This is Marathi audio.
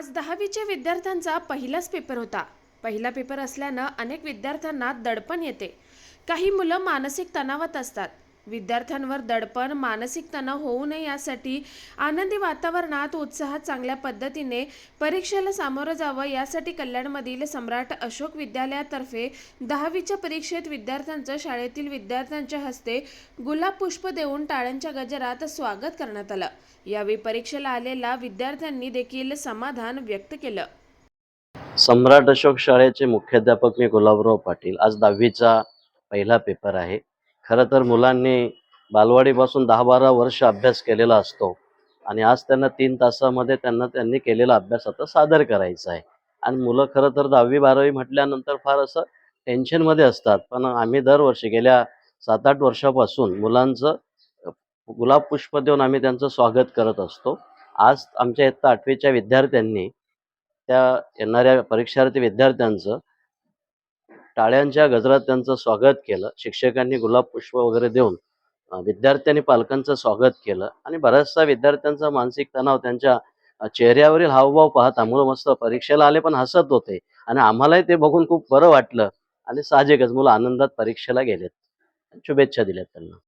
आज दहावीच्या विद्यार्थ्यांचा पहिलाच पेपर होता. पहिला पेपर असल्यानं अनेक विद्यार्थ्यांना दडपण येते. काही मुलं मानसिक तणावात असतात. विद्यार्थ्यांवर दडपण मानसिक तणाव होऊ नये यासाठी आनंदी वातावरणात उत्साहात चांगल्या पद्धतीने परीक्षेला सामोरं जावं. यासाठी कल्याणमधील सम्राट अशोक विद्यालयातर्फे दहावीच्या परीक्षेत विद्यार्थ्यांचं शाळेतील विद्यार्थ्यांच्या हस्ते गुलाब पुष्प देऊन टाळ्यांच्या गजरात स्वागत करण्यात आलं. यावेळी परीक्षेला आलेल्या विद्यार्थ्यांनी देखील समाधान व्यक्त केलं. सम्राट अशोक शाळेचे मुख्याध्यापक मी गुलाबराव पाटील. आज दहावीचा पहिला पेपर आहे. खरं तर मुलांनी बालवाडीपासून दहा बारा वर्ष अभ्यास केलेला असतो. आणि आज त्यांना तीन तासामध्ये त्यांना त्यांनी केलेला अभ्यास आता सादर करायचा आहे. आणि मुलं खरं तर दहावी बारावी म्हटल्यानंतर फार असं टेन्शनमध्ये असतात. पण आम्ही दरवर्षी गेल्या सात आठ वर्षापासून मुलांचं गुलाब पुष्प देऊन आम्ही त्यांचं स्वागत करत असतो. आज आमच्या इथं आठवीच्या विद्यार्थ्यांनी त्या येणाऱ्या परीक्षार्थी विद्यार्थ्यांचं टाळ्यांच्या गजरात त्यांचं स्वागत केलं. शिक्षकांनी गुलाब पुष्प वगैरे देऊन विद्यार्थ्यांनी पालकांचं स्वागत केलं आणि बऱ्याचशा विद्यार्थ्यांचा मानसिक तणाव त्यांच्या चेहऱ्यावरील हावभाव पाहता मुलं मस्त परीक्षेला आले पण हसत होते आणि आम्हालाही ते बघून खूप बरं वाटलं आणि साहजिकच मुलं आनंदात परीक्षेला गेलेत. शुभेच्छा दिल्यात त्यांना.